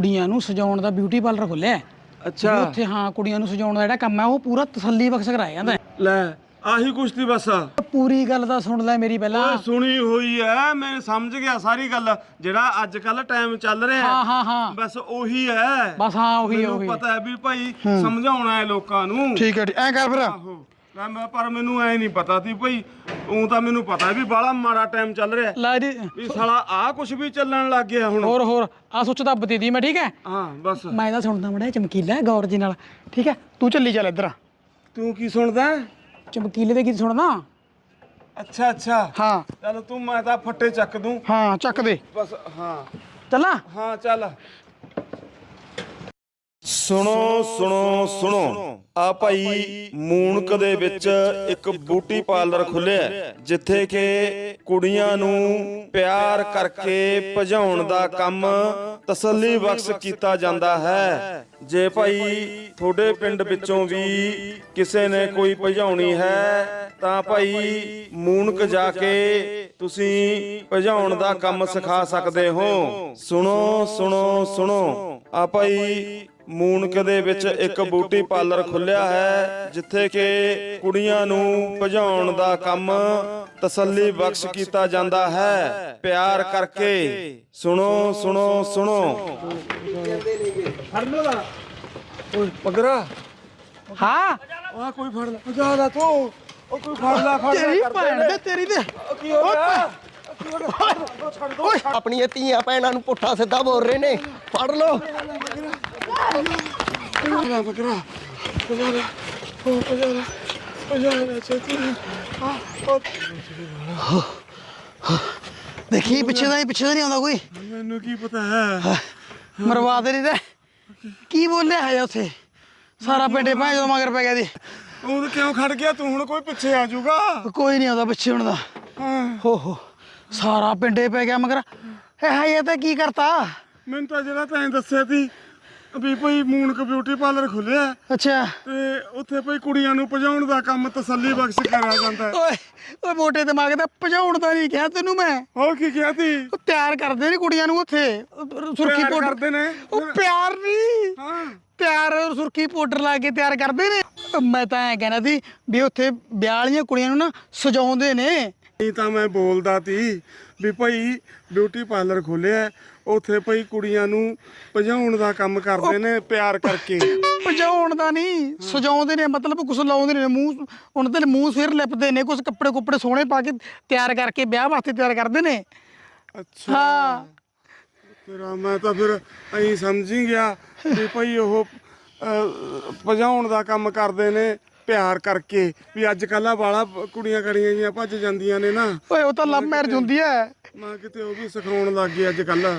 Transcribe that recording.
ਕੁੜੀਆਂ ਨੂੰ ਸਜਾਉਣ ਦਾ ਬਿਊਟੀ ਪਾਰਲਰ ਖੋਲਿਆ ਹੈ। ਅੱਛਾ। ਵੀ ਉੱਥੇ ਹਾਂ ਕੁੜੀਆਂ ਨੂੰ ਸਜਾਉਣ ਦਾ ਜਿਹੜਾ ਕੰਮ ਹੈ ਉਹ ਪੂਰਾ ਤਸੱਲੀ ਬਖਸ਼ ਕਰਾਇਆ ਜਾਂਦਾ ਹੈ। ਲੈ ਆਹੀ ਕੁਸ਼ਤੀ ਬਸ। ਓਏ ਪੂਰੀ ਗੱਲ ਤਾਂ ਸੁਣ ਲੈ ਮੇਰੀ ਪਹਿਲਾਂ। ਸੁਣੀ ਹੋਈ ਐ ਮੈਂ ਸਮਝ ਗਿਆ ਸਾਰੀ ਗੱਲ ਜਿਹੜਾ ਅੱਜ ਕੱਲ ਟਾਈਮ ਚੱਲ ਰਿਹਾ ਹਾਂ। ਹਾਂ ਹਾਂ ਬਸ ਉਹੀ ਐ ਬਸ ਹਾਂ ਉਹੀ ਮੈਨੂੰ ਉਹੀ ਪਤਾ ਹੈ ਵੀ ਭਾਈ ਸਮਝਾਉਣਾ ਹੈ ਲੋਕਾਂ ਨੂੰ। ਠੀਕ ਹੈ ਐ ਕਰ ਫਿਰ। ਆਹੋ ਮੈਂ- ਪਰ ਮੈਨੂੰ ਐ ਨਹੀਂ ਪਤਾ ਸੀ ਭਾਈ ਉਹ ਤਾਂ ਮੈਨੂੰ ਪਤਾ ਹੈ ਵੀ ਬਾਲਾ ਮਾੜਾ ਟਾਈਮ ਚੱਲ ਰਿਹਾ। ਲੈ ਜੀ ਵੀ ਸਾਲਾ ਆ ਕੁਝ ਵੀ ਚੱਲਣ ਲੱਗ ਗਿਆ ਹੁਣ। ਹੋਰ ਹੋਰ ਆ ਸੋਚਦਾ ਬਤੀਦੀ ਮੈਂ ਠੀਕ ਹੈ? ਹਾਂ ਬਸ। ਮੈਂ ਤਾਂ ਸੁਣਦਾ ਮੜਾ ਚਮਕੀਲਾ ਹੈ ਗੌਰ ਜੀ ਨਾਲ ਠੀਕ ਹੈ? ਤੂੰ ਚੱਲੀ ਚੱਲ ਇੱਧਰ ਤੂੰ ਕੀ ਸੁਣਦਾ? ਚਮਕੀਲੇ ਦੇ ਗੀਤ ਸੁਣਨਾ ਅੱਛਾ ਅੱਛਾ। ਹਾਂ। ਚੱਲ ਤੂੰ ਮੈਂ ਤਾਂ ਫੱਟੇ ਚੱਕ ਦੂੰ। ਹਾਂ ਚੱਕ ਦੇ। ਬਸ ਹਾਂ। ਚੱਲਾਂ ਹਾਂ ਚੱਲ। ਸੁਣੋ ਸੁਣੋ ਸੁਣੋ। ਆ ਭਾਈ ਮੂਨਕ ਦੇ ਵਿੱਚ ਇੱਕ ਬੂਟੀ ਪਾਰਲਰ ਖੁੱਲਿਆ ਜਿੱਥੇ ਕਿ ਕੁੜੀਆਂ ਨੂੰ ਪਿਆਰ ਕਰਕੇ ਭਜਾਉਣ ਦਾ ਕੰਮ ਤਸੱਲੀ ਬਖਸ਼ ਕੀਤਾ ਜਾਂਦਾ ਹੈ। ਜੇ ਭਾਈ ਤੁਹਾਡੇ ਪਿੰਡ ਵਿੱਚੋਂ ਵੀ ਕਿਸੇ ਨੇ ਕੋਈ ਭਜਾਉਣੀ ਹੈ, ਤਾਂ ਭਾਈ ਮੂਨਕ ਜਾ ਕੇ ਤੁਸੀਂ ਭਜਾਉਣ ਦਾ ਕੰਮ ਸਿਖਾ ਸਕਦੇ ਹੋ। ਸੁਣੋ ਸੁਣੋ ਸੁਣੋ। ਆ ਭਾਈ ਮੂਨਕ ਦੇ ਵਿੱਚ ਇੱਕ ਬੂਟੀ ਪਾਰਲਰ ਖੁੱਲਿਆ ਹੈ ਜਿੱਥੇ ਕਿ ਕੁੜੀਆਂ ਨੂੰ ਭਜਾਉਣ ਦਾ ਕੰਮ ਤਸੱਲੀ ਬਖਸ਼ ਕੀਤਾ ਜਾਂਦਾ ਹੈ ਪਿਆਰ ਕਰਕੇ ਸੁਣੋ ਸੁਣੋ ਸੁਣੋ ਫੜ ਲੋ ਦਾ ਓਏ ਪਗਰਾ ਹਾਂ ਆ ਕੋਈ ਫੜ ਲੈ ਜਾ ਲੈ ਤੂੰ ਉਹ ਕੋਈ ਫੜ ਲੈ ਫੜ ਲੈ ਤੇਰੀ ਕਰਦੇ ਭੈਣ ਨੇ। ਤੇ ਤੇਰੀ ਤੇ ਕੀ ਹੋ ਗਿਆ ਆਪਣੀਆਂ ਧੀਆਂ ਭੈਣਾਂ ਨੂੰ ਪੁੱਠਾ ਸਿੱਧਾ ਬੋਲ ਰਹੇ ਨੇ ਫੜ ਲਓ ਦੇਖੀ ਪਿੱਛੇ ਦਾ ਪਿੱਛੇ ਦਾ ਨਹੀਂ ਆਉਂਦਾ ਕੋਈ। ਮੈਨੂੰ ਕੀ ਪਤਾ ਹੈ? ਮਰਵਾ ਦੇ ਨਹੀਂ ਤੇ। ਕੀ ਬੋਲਿਆ ਹੈ ਉੱਥੇ? ਸਾਰਾ ਪਿੰਡੇ ਭਾਂ ਜਦੋਂ ਮਗਰ ਪੈ ਗਿਆ ਦੀ ਉਹ ਕਿਉਂ ਖੜ ਗਿਆ? ਤੂੰ ਹੁਣ ਕੋਈ ਪਿੱਛੇ ਆ ਜਾਊਗਾ। ਕੋਈ ਨਹੀਂ ਆਉਂਦਾ ਪਿੱਛੇ ਹੁਣ ਦਾ। ਹਾਂ। ਹੋ ਸਾਰਾ ਪਿੰਡੇ ਪੈ ਗਿਆ ਮਗਰ। ਇਹ ਹੈ ਇਹ ਤਾਂ ਕੀ ਕਰਤਾ? ਮੈਨੂੰ ਤਾਂ ਜਿਹੜਾ ਤੈਂ ਦੱਸਿਆ ਸੀ ਵੀ ਭਈ ਮੂਨਕ ਬਿਊਟੀ ਪਾਰਲਰ ਖੁੱਲਿਆ ਅੱਛਾ। ਤੇ ਉੱਥੇ ਭਈ ਕੁੜੀਆਂ ਨੂੰ ਭਜਾਉਣ ਦਾ ਕੰਮ ਤਸੱਲੀ ਬਖਸ਼ ਕਰਿਆ ਜਾਂਦਾ ਹੈ। ਓਏ ਓਏ ਮੋਟੇ ਦਿਮਾਗ ਦਾ ਭਜਾਉਣ ਦਾ ਨਹੀਂ ਕਿਹਾ ਤੈਨੂੰ ਮੈਂ। ਹੋਰ ਕੀ ਕਿਹਾ ਸੀ? ਉਹ ਤਿਆਰ ਕਰਦੇ ਨੇ ਕੁੜੀਆਂ ਨੂੰ ਉੱਥੇ। ਉਹ ਸੁਰਖੀ ਪਿਆਰ ਪਾਊਡਰ ਕਰਦੇ ਨੇ। ਉਹ ਪਿਆਰ ਨਹੀਂ। ਹਾਂ। ਪਿਆਰ ਔਰ ਸੁਰਖੀ ਪਾਊਡਰ ਲਾ ਕੇ ਤਿਆਰ ਕਰਦੇ ਨੇ। ਮੈਂ ਤਾਂ ਐ ਕਹਿਣਾ ਸੀ ਵੀ ਉੱਥੇ ਵਿਆਹ ਵਾਲੀਆਂ ਕੁੜੀਆਂ ਨੂੰ ਨਾ ਸਜਾਉਂਦੇ ਨੇ। ਨਹੀਂ ਤਾਂ ਮੈਂ ਬੋਲਦਾ ਸੀ ਵੀ ਭਾਈ ਬਿਊਟੀ ਪਾਰਲਰ ਖੋਲਿਆ ਉੱਥੇ ਭਾਈ ਕੁੜੀਆਂ ਨੂੰ ਭਜਾਉਣ ਦਾ ਕੰਮ ਕਰਦੇ ਨੇ ਪਿਆਰ ਕਰਕੇ। ਭਜਾਉਣ ਦਾ ਨਹੀਂ ਸਜਾਉਂਦੇ ਨੇ ਮਤਲਬ ਕੁਛ ਲਾਉਂਦੇ ਨੇ ਮੂੰਹ ਉਹਨਾਂ ਦੇ ਮੂੰਹ ਸਿਰ ਲਿਪਦੇ ਨੇ ਕੁਛ ਕੱਪੜੇ ਕੁੱਪੜੇ ਸੋਹਣੇ ਪਾ ਕੇ ਤਿਆਰ ਕਰਕੇ ਵਿਆਹ ਵਾਸਤੇ ਤਿਆਰ ਕਰਦੇ ਨੇ। ਅੱਛਾ। ਹਾਂ। ਫਿਰ ਮੈਂ ਤਾਂ ਫਿਰ ਐਂ ਸਮਝ ਗਿਆ ਵੀ ਭਾਈ ਉਹ ਭਜਾਉਣ ਦਾ ਕੰਮ ਕਰਦੇ ਨੇ। ਪਿਆਰ ਕਰਕੇ ਵੀ ਅੱਜ ਕੱਲ੍ਹ ਆ ਵਾਲਾ ਕੁੜੀਆਂ ਕੜੀਆਂ ਜੀਆਂ ਭੱਜ ਜਾਂਦੀਆਂ ਨੇ ਨਾ। ਓਏ ਉਹ ਤਾਂ ਲਵ ਮੈਰਿਜ ਹੁੰਦੀ ਐ। ਮੈਂ ਕਿਤੇ ਉਹ ਵੀ ਸਿਖਾਉਣ ਲੱਗ ਗਏ ਅੱਜ ਕੱਲ੍ਹ।